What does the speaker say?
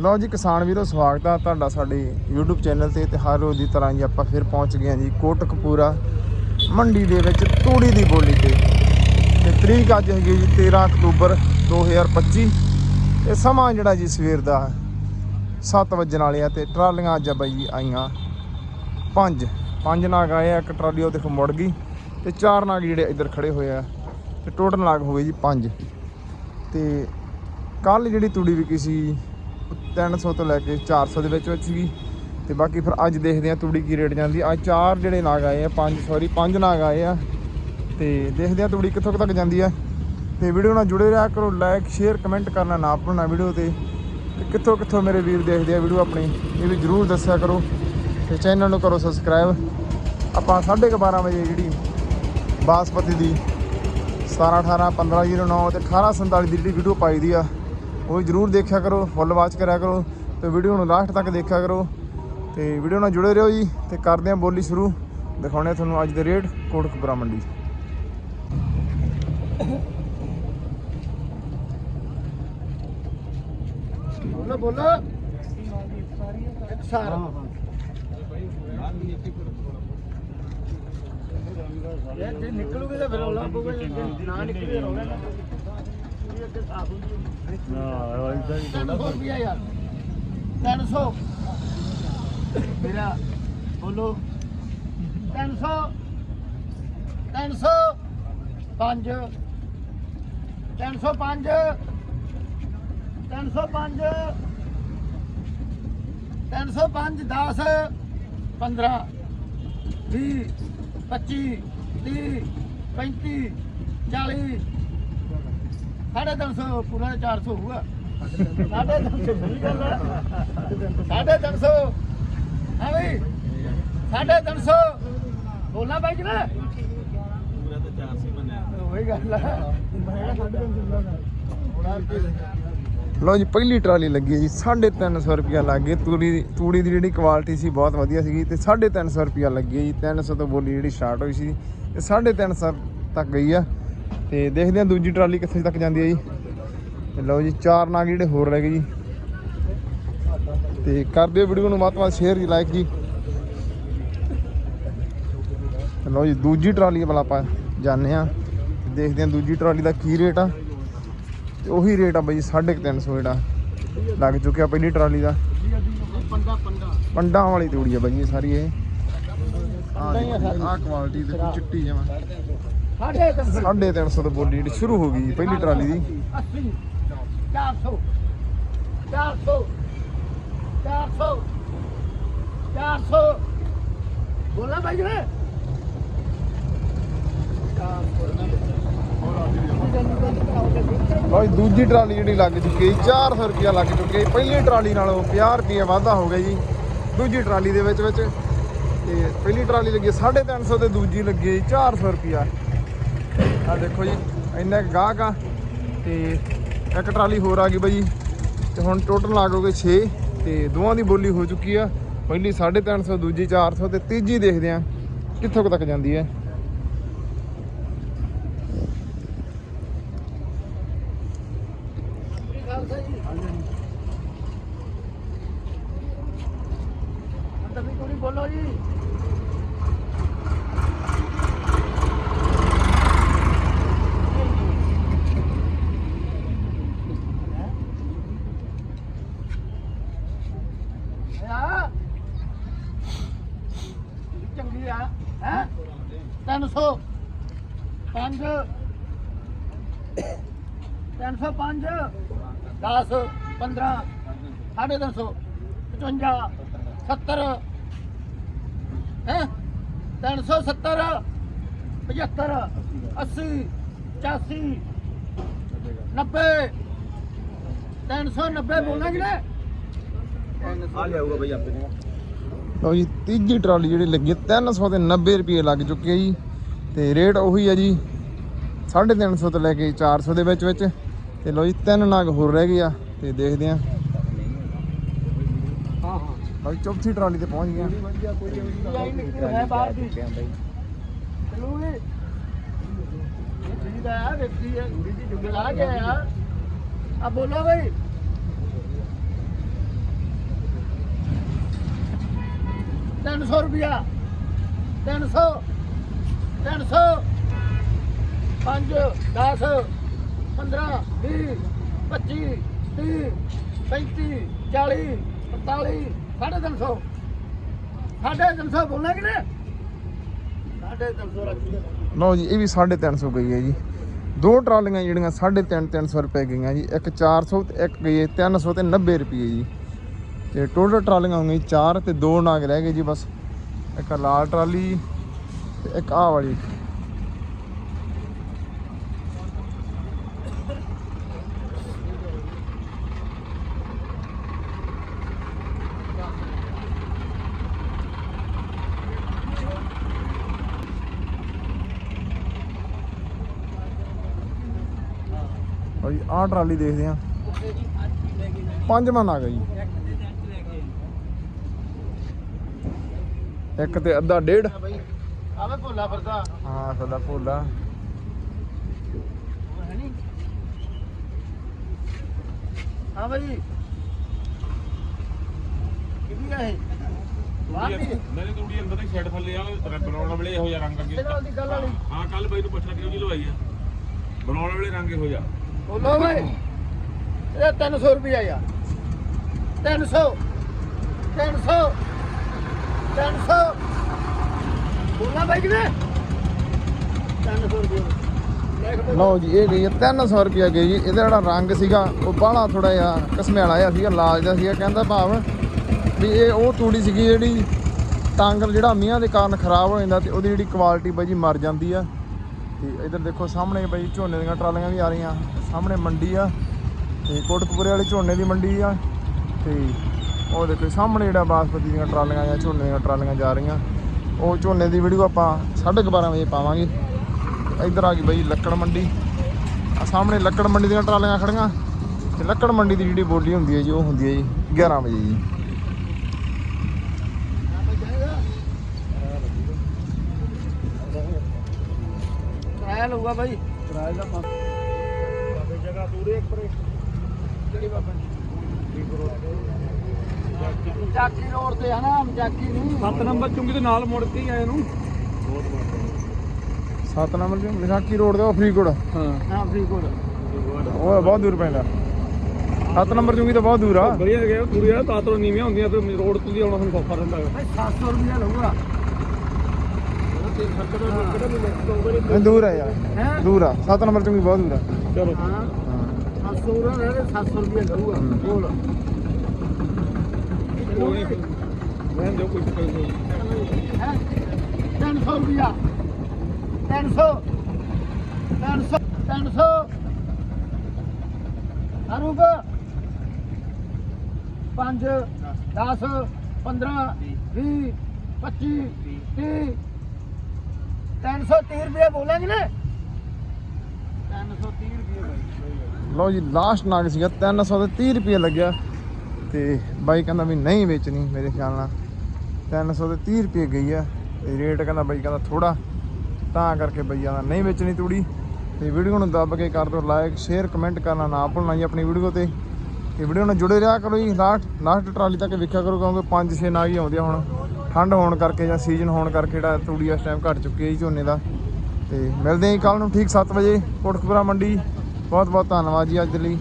ਲਓ ਜੀ ਕਿਸਾਨ ਵੀਰੋ, ਸਵਾਗਤ ਆ ਤੁਹਾਡਾ ਸਾਡੇ YouTube ਚੈਨਲ ਤੇ ਤੇ ਹਰ ਰੋਜ਼ ਦੀ ਤਰ੍ਹਾਂ ਜੀ ਆਪਾਂ ਫਿਰ ਪਹੁੰਚ ਗਏ ਹਾਂ ਜੀ ਕੋਟਕਪੂਰਾ ਮੰਡੀ ਦੇ ਵਿੱਚ ਤੂੜੀ ਦੀ ਬੋਲੀ ਤੇ। ਤੇ ਤਰੀਕ ਅੱਜ ਹੈਗੀ ਜੀ 13 ਅਕਤੂਬਰ 2025 ਤੇ ਸਮਾਂ ਜਿਹੜਾ ਜੀ ਸਵੇਰ ਦਾ 7 ਵਜਣ ਵਾਲੇ ਆ ਤੇ ਟਰਾਲੀਆਂ ਅੱਜ ਬਾਈ ਜੀ ਆਈਆਂ ਪੰਜ। ਪੰਜ ਨਾਗ ਆਏ ਆ, ਇੱਕ ਟਰਾਲੀ ਉਹ ਦੇਖੋ ਮੁੜ ਗਈ ਤੇ ਚਾਰ ਨਾਗ ਜਿਹੜੇ ਇੱਧਰ ਖੜੇ ਹੋਏ ਆ ਤੇ ਟੋਟਲ ਨਾਗ ਹੋ ਗਏ ਜੀ ਪੰਜ। ਤੇ ਕੱਲ ਜਿਹੜੀ ਤੂੜੀ ਵਿਕੀ ਸੀ 300 ਤੋਂ ਲੈ ਕੇ 400 ਦੇ ਵਿੱਚ ਵਿੱਚ ਸੀਗੀ। ਤੇ ਬਾਕੀ ਫਿਰ ਅੱਜ ਦੇਖਦੇ ਆ ਤੂੜੀ ਕੀ ਰੇਟ ਜਾਂਦੀ। ਆ ਚਾਰ ਜਿਹੜੇ ਨਾਗ ਆਏ ਆ, ਪੰਜ ਸੌਰੀ ਪੰਜ ਨਾਗ ਆਏ ਆ। ਤੇ ਦੇਖਦੇ ਆ ਤੂੜੀ ਕਿੱਥੋਂ ਕੁ ਤੱਕ ਜਾਂਦੀ ਆ। ਤੇ ਵੀਡੀਓ ਨਾਲ ਜੁੜੇ ਰਿਹਾ ਕਰੋ ਲਾਈਕ ਸ਼ੇਅਰ ਕਮੈਂਟ ਕਰਨਾ ਨਾ ਭੁੱਲਣਾ ਵੀਡੀਓ ਤੇ। ਤੇ ਕਿੱਥੋਂ ਕਿੱਥੋਂ ਮੇਰੇ ਵੀਰ ਦੇਖਦੇ ਆ ਵੀਡੀਓ ਆਪਣੀ, ਇਹ ਵੀ ਜਰੂਰ ਦੱਸਿਆ ਕਰੋ। ਤੇ ਚੈਨਲ ਨੂੰ ਕਰੋ ਸਬਸਕ੍ਰਾਈਬ ਆਪਾਂ 12:30 ਵਜੇ ਜਿਹੜੀ ਬਾਸਪਤੀ ਦੀ 17 18 1509 ਤੇ 1847 ਦੀ ਜਿਹੜੀ ਵੀਡੀਓ ਪਾਈ ਦੀ ਆ। ਉਹ ਵੀ ਜਰੂਰ ਦੇਖਿਆ ਕਰੋ, ਫੁੱਲ ਵਾਚ ਕਰਿਆ ਕਰੋ ਤੇ ਵੀਡੀਓ ਨੂੰ ਲਾਸਟ ਤੱਕ ਦੇਖਿਆ ਕਰੋ। ਤੇ ਵੀਡੀਓ ਨਾਲ ਜੁੜੇ ਰਹੋ ਜੀ ਤੇ ਕਰਦੇ ਹਾਂ ਬੋਲੀ ਸ਼ੁਰੂ। ਦਿਖਾਉਣੇ ਆ ਤੁਹਾਨੂੰ ਅੱਜ ਦੇ ਰੇਟ ਕੋਟਕਪੁਰਾ ਮੰਡੀ। ਬੋਲੋ ਬੋਲੋ। ਸਾਰਾ। ਇਹ ਨਿਕਲੂਗੇ ਤਾਂ ਫਿਰ ਰੌਲਾ ਪਊਗਾ, ਜੇ ਨਾ ਨਿਕਲੇ ਰੌਲਾ ਨਾ ਪੂਰੀ ਅੱਗੇ ਸਾਫ਼ ਹੁੰਦੀ ਹਾਂ ਐਸਾ ਹੀ ਤਿੰਨ ਸੌ ਰੁਪਇਆ ਯਾਰ 300 ਮੇਰਾ ਬੋਲੋ 300 300 ਪੰਜ 305 305 305 10 15 20 25 30 35 40 ਸਾਢੇ ਤਿੰਨ ਸੌ ਪੂਰਾ 400 ਹੋਊਗਾ। ਸਾਢੇ ਤਿੰਨ ਸੌ ਸਹੀ ਗੱਲ ਹੈ ਸਾਢੇ ਤਿੰਨ ਸੌ। ਹਾਂ ਬਈ ਸਾਢੇ ਤਿੰਨ ਸੌ। ਬੋਲਣਾ ਬਾਈ ਕਿ ਨਾ। ਪੂਰਾ ਤਾਂ 400 ਬਣਿਆ ਉਹੀ ਗੱਲ ਹੈ ਮੈਂ ਸਾਢੇ ਤਿੰਨ ਸੌ ਬੋਲਣਾ ਲਓ ਜੀ ਪਹਿਲੀ ਟਰਾਲੀ ਲੱਗੀ ਜੀ 350 ਰੁਪਿਆ ਲੱਗ ਤੂੜੀ ਦੀ ਤੂੜੀ ਦੀ ਜਿਹੜੀ ਕੁਆਲਿਟੀ ਸੀ ਬਹੁਤ ਵਧੀਆ ਸੀਗੀ। ਤੇ 350 ਰੁਪਿਆ ਲੱਗੀ ਜੀ 300 ਤੋਂ ਬੋਲੀ ਜਿਹੜੀ ਸਟਾਰਟ ਹੋਈ ਸੀ। ਤੇ 350 ਤੱਕ ਗਈ ਆ। ਤੇ ਦੇਖਦੇ ਹਾਂ ਦੂਜੀ ਟਰਾਲੀ ਕਿੱਥੇ ਤੱਕ ਜਾਂਦੀ ਹੈ ਜੀ। ਲਓ ਜੀ, ਚਾਰ ਨਾਗ ਜਿਹੜੇ ਹੋਰ ਰਹਿ ਗਏ ਜੀ। ਤੇ ਕਰ ਦਿਓ ਵੀਡੀਓ ਨੂੰ ਵੱਧ ਤੋਂ ਵੱਧ ਸ਼ੇਅਰ ਜੀ ਲਾਈਕ ਜੀ। ਲਓ ਜੀ, ਦੂਜੀ ਟਰਾਲੀ ਵੱਲ ਆਪਾਂ ਜਾਂਦੇ ਆ ਦੇਖਦੇ ਹਾਂ ਦੂਜੀ ਟਰਾਲੀ ਦਾ ਕੀ ਰੇਟ ਆ। ਤੇ ਉਹੀ ਰੇਟ ਆ ਬਾਈ 350 ਜਿਹੜਾ ਲੱਗ ਚੁੱਕਿਆ ਪਹਿਲੀ ਟਰਾਲੀ ਦਾ। ਪੰਡਾ ਪੰਡਾਂ ਵਾਲੀ ਤੂੜੀ ਆ ਬਾਈ ਇਹ ਸਾਰੀ ਇਹ। ਆਹ ਕੁਆਲਿਟੀ ਦੇਖੋ, ਚਿੱਟੀ ਜਮਾ 350 ਤੋਂ ਬੋਲੀ ਜਿਹੜੀ ਸ਼ੁਰੂ ਹੋ ਗਈ, ਪਹਿਲੀ ਟਰਾਲੀ ਦੀ। 400 400 400 400 ਬੋਲਣਾ ਬਾਈ ਜੀ ਨੇ ਲਓ ਦੂਜੀ ਟਰਾਲੀ ਜਿਹੜੀ ਲੱਗ ਚੁੱਕੀ ਹੈ 400 ਰੁਪਿਆ ਲੱਗ ਚੁੱਕੇ ਪਹਿਲੀ ਟਰਾਲੀ ਨਾਲੋਂ 50 ਰੁਪਏ ਵਾਧਾ ਹੋ ਗਿਆ ਜੀ। ਦੂਜੀ ਟਰਾਲੀ ਦੇ ਵਿੱਚ ਵਿੱਚ ਤੇ ਪਹਿਲੀ ਟਰਾਲੀ ਲੱਗੀ ਹੈ 350 ਤੇ ਦੂਜੀ ਲੱਗੀ ਹੈ ਜੀ 400 ਰੁਪਿਆ ਆ ਦੇਖੋ ਜੀ, ਇੰਨਾ ਗਾਹਕ ਆ ਤੇ ਇੱਕ ਟਰਾਲੀ ਹੋਰ ਆ ਗਈ ਬਾਈ। ਤੇ ਹੁਣ ਟੋਟਲ ਆ ਗਏ 6 ਤੇ ਦੋਵਾਂ ਦੀ ਬੋਲੀ ਹੋ ਚੁੱਕੀ ਆ। ਪਹਿਲੀ 350 ਦੂਜੀ 400 ਤੇ ਤੀਜੀ ਦੇਖਦੇ ਆ ਕਿੱਥੋਂ ਕੁ ਤੱਕ ਜਾਂਦੀ ਹੈ। ਬੋਲੋ ਜੀ ਆ ਚੰਗੀ ਆ ਹੈ 300 5 305 10 15 ਸਾਢੇ ਤਿੰਨ ਸੌ 55 70 ਹੈ? 370 75 80 85 90 390 ਬੋਲਣਾ ਕਿ ਨਾ ਆ ਲਿਆਊਗਾ ਬਈ ਆਪੇ। ਲਓ ਜੀ ਤੀਜੀ ਟਰਾਲੀ ਜਿਹੜੀ ਲੱਗੀ ਹੈ 300 ਤੇ 90 ਰੁਪਏ ਲੱਗ ਚੁੱਕੇ ਜੀ। ਤੇ ਰੇਟ ਉਹੀ ਆ ਜੀ 350 ਤੋਂ ਲੈ ਕੇ 400 ਦੇ ਵਿੱਚ ਵਿੱਚ। ਤੇ ਲੋ ਜੀ, ਤਿੰਨ ਨਾਗ ਹੋਰ ਰਹਿ ਗਏ ਆ, ਤੇ ਦੇਖਦੇ ਆ। ਹਾਂ ਹਾਂ ਚੌਥੀ ਟਰਾਲੀ ਤੇ ਪਹੁੰਚ ਗਏ ਆ। ਬੋਲੋ ਬਈ ਤਿੰਨ ਸੌ ਰੁਪਿਆ ਤਿੰਨ ਸੌ ਤਿੰਨ ਸੌ, ਪੰਜ 10 15 20 25 30 35 40 45 ਸਾਢੇ 300 ਸਾਢੇ 300 ਬੋਲਣਾ ਕਿ ਨਹੀਂ ਸਾਢੇ 300 ਰੱਖੀ ਲਓ ਜੀ, ਇਹ ਵੀ 350 ਗਈ ਹੈ ਜੀ। ਦੋ ਟਰਾਲੀਆਂ ਜਿਹੜੀਆਂ 3.5 300 ਰੁਪਏ ਗਈਆਂ ਜੀ। ਇੱਕ 400 ਤੇ ਇੱਕ ਗਈ ਹੈ 300 ਤੇ 90 ਰੁਪਏ ਜੀ। ਤੇ ਟੋਟਲ ਟਰਾਲੀਆਂ ਹੋ ਗਈਆਂ ਚਾਰ ਤੇ ਦੋ ਨਾਗ ਰਹਿ ਗਏ ਜੀ ਬਸ। ਇੱਕ ਲਾਲ ਟਰਾਲੀ ਤੇ ਇੱਕ ਆਹ ਵਾਲੀ। ਭਾਈ ਆਹ ਟਰਾਲੀ ਦੇਖਦੇ ਆ ਪੰਜਵਾਂ ਨਾਗ ਹੈ ਜੀ। ਇੱਕ ਤੇ ਅੱਧਾ ਡੇਢ। ਆਵੇ ਭੋਲਾ ਫਿਰਦਾ ਹਾਂ ਸਦਾ ਭੋਲਾ। ਹਾਂ ਭਾਈ ਕਿਹਦੀ ਆ ਇਹ ਮੇਰੇ ਤੂੜੀ ਅੰਦਰ ਦੇ ਸ਼ੈਡ ਥੱਲੇ ਆ ਬਣਾਉਣ ਵੇਲੇ ਇਹੋ ਜਿਹਾ ਰੰਗ ਅੱਗੇ ਹਾਂ ਕੱਲ ਬਾਈ ਨੂੰ ਪੁੱਛਣਾ ਕਿਉਂ ਜੀ ਲਵਾਈ ਆ? ਬਣਾਉਣ ਵੇਲੇ ਰੰਗ ਇਹੋ ਜਿਹਾ। ਬੋਲੋ ਭਾਈ ਇਹ 300 ਰੁਪਿਆ ਯਾਰ। 300 300 300 ਬੋਲਣਾ ਭਾਈ ਕਿਵੇਂ? 300 ਰੁਪਿਆ ਲਓ ਜੀ, ਇਹ ਗਈ ਹੈ 300 ਰੁਪਿਆ ਗਈ ਜੀ। ਇਹਦਾ ਜਿਹੜਾ ਰੰਗ ਸੀਗਾ, ਉਹ ਬਾਹਲਾ ਥੋੜਾ ਜਿਹਾ ਕਸਮਿਆਲਾ ਜਿਹਾ ਸੀਗਾ, ਲਾਲ ਜਿਹਾ ਸੀਗਾ। ਕਹਿੰਦਾ ਭਾਵ ਵੀ ਇਹ ਉਹ ਤੂੜੀ ਸੀਗੀ ਜਿਹੜੀ, ਟਾਂਗਰ ਜਿਹੜਾ ਮੀਂਹਾਂ ਦੇ ਕਾਰਨ ਖਰਾਬ ਹੋ ਜਾਂਦਾ ਤੇ ਉਹਦੀ ਜਿਹੜੀ ਕੁਆਲਿਟੀ ਬਾਈ ਜੀ ਮਰ ਜਾਂਦੀ ਆ। ਤੇ ਇਧਰ ਦੇਖੋ ਸਾਹਮਣੇ ਬਾਈ ਝੋਨੇ ਦੀਆਂ ਟਰਾਲੀਆਂ ਵੀ ਆ ਰਹੀਆਂ। ਸਾਹਮਣੇ ਮੰਡੀ ਆ, ਤੇ ਕੋਟਕਪੂਰੇ ਵਾਲੀ ਝੋਨੇ ਦੀ ਮੰਡੀ ਆ, ਤੇ ਉਹ ਦੇਖੋ ਸਾਹਮਣੇ ਜਿਹੜਾ ਬਾਸਪਤੀ ਦੀਆਂ ਟਰਾਲੀਆਂ ਜਾਂ ਝੋਨੇ ਦੀਆਂ ਟਰਾਲੀਆਂ ਜਾ ਰਹੀਆਂ। ਉਹ ਝੋਨੇ ਦੀ ਵੀਡੀਓ ਆਪਾਂ 12:30 ਵਜੇ ਪਾਵਾਂਗੇ। ਇੱਧਰ ਆ ਗਈ ਬਾਈ ਲੱਕੜ ਮੰਡੀ। ਆ ਸਾਹਮਣੇ ਲੱਕੜ ਮੰਡੀ ਦੀਆਂ ਟਰਾਲੀਆਂ ਖੜੀਆਂ। ਤੇ ਲੱਕੜ ਮੰਡੀ ਦੀ ਜਿਹੜੀ ਬੋਲੀ ਹੁੰਦੀ ਹੈ ਜੀ, ਉਹ ਹੁੰਦੀ ਹੈ ਜੀ 11 ਵਜੇ ਜੀ। ਕਿਰਾਇਆ ਲਊਗਾ ਭਾਈ ਕਿਰਾਏ ਦਾ ਬਾਬੇ ਜਗ੍ਹਾ ਇੱਕ ਪਰੇ। ਕਿਹੜੀ ਬਾਬਾ ਚਾਕੀ ਰੋਡ ਤੇ ਹਨਾ ਚਾਕੀ ਨਹੀਂ 7 ਨੰਬਰ ਚੁੰਗੀ ਦੇ ਨਾਲ ਮੁੜ ਕੇ ਆਏ ਨੂੰ। ਸੱਤ ਨੰਬਰ ਜੀ ਵਿਸਾਖੀ ਰੋਡ ਤੇ ਉਹ ਫਰੀਦਕੋਟ। ਹਾਂ। ਹਾਂ ਫਰੀਦਕੋਟ। ਉਹ ਬਹੁਤ ਦੂਰ ਪੈਂਦਾ। ਸੱਤ ਨੰਬਰ ਚੁੰਗੀ ਤਾਂ ਬਹੁਤ ਦੂਰ ਆ। ਵਧੀਆ ਗਿਆ ਪੂਰੀ ਆ ਤਾਤਰੋਂ ਨੀਵੀਆਂ ਹੁੰਦੀਆਂ ਫਿਰ ਰੋਡ ਤੋਂ ਦੀ ਆਉਣਾ ਸਾਨੂੰ ਸੌਖਾ ਰਹਿੰਦਾ ਹੈ ਭਾਈ 700 ਰੁਪਇਆ ਲਊਗਾ। ਦੂਰ ਆ ਯਾਰ। ਹੈ? ਦੂਰ ਆ। ਸੱਤ ਨੰਬਰ ਚੁੰਗੀ ਬਹੁਤ ਦੂਰ ਆ। ਚਲੋ। ਹਾਂ। ਹਾਂ 700 ਉਰਾ ਰਹਿ ਗਏ 700 ਰੁਪਇਆ ਲਊਗਾ। ਬੋਲ ਕੋਈ ਚੱਕਰ ਨਹੀਂ ਹੈ। 300 ਰੁਪਇਆ 300 300 300 ਅਰੂਪ 5 10 15 20 25 30 330 ਰੁਪਏ ਬੋਲਾਂਗੇ ਨਾ। 330 ਰੁਪਏ ਲਓ ਜੀ ਲਾਸਟ ਨਾਗ ਸੀਗਾ 300 ਤੇ 30 ਰੁਪਏ ਲੱਗਿਆ। ਤੇ ਬਾਈ ਕਹਿੰਦਾ ਵੀ ਨਹੀਂ ਵੇਚਣੀ ਮੇਰੇ ਖਿਆਲ ਨਾਲ। 300 ਤੇ 30 ਰੁਪਏ ਗਈ ਆ ਤੇ ਰੇਟ ਕਹਿੰਦਾ ਬਾਈ ਕਹਿੰਦਾ ਥੋੜਾ ਤਾਂ ਕਰਕੇ ਬਈਆ ਦਾ ਨਹੀਂ ਵੇਚਣੀ ਤੂੜੀ। ਤੇ ਵੀਡੀਓ ਨੂੰ ਦੱਬ ਕੇ ਕਰ ਦਿਓ ਲਾਈਕ ਸ਼ੇਅਰ ਕਮੈਂਟ ਕਰਨਾ ਨਾ ਭੁੱਲਣਾ ਜੀ ਆਪਣੀ ਵੀਡੀਓ ਤੇ। ਤੇ ਵੀਡੀਓ ਨਾਲ ਜੁੜੇ ਰਿਹਾ ਕਰੋ ਜੀ ਲਾਸਟ ਲਾਸਟ ਟਰਾਲੀ ਤੱਕ ਵੇਖਿਆ ਕਰੋ ਕਿਉਂਕਿ 5-6 ਨਾਗ ਹੀ ਆਉਂਦੇ ਆ ਹੁਣ। ਠੰਡ ਹੋਣ ਕਰਕੇ ਜਾਂ ਸੀਜ਼ਨ ਹੋਣ ਕਰਕੇ ਜਿਹੜਾ ਤੂੜੀ ਇਸ ਟਾਈਮ ਘਟ ਚੁੱਕੀ ਹੈ ਜੀ ਝੋਨੇ ਦਾ। ਤੇ ਮਿਲਦੇ ਹਾਂ ਕੱਲ ਨੂੰ ਠੀਕ 7 ਵਜੇ ਕੋਟਕਪੂਰਾ ਮੰਡੀ। ਬਹੁਤ ਬਹੁਤ ਧੰਨਵਾਦ ਜੀ ਅੱਜ ਦੇ ਲਈ।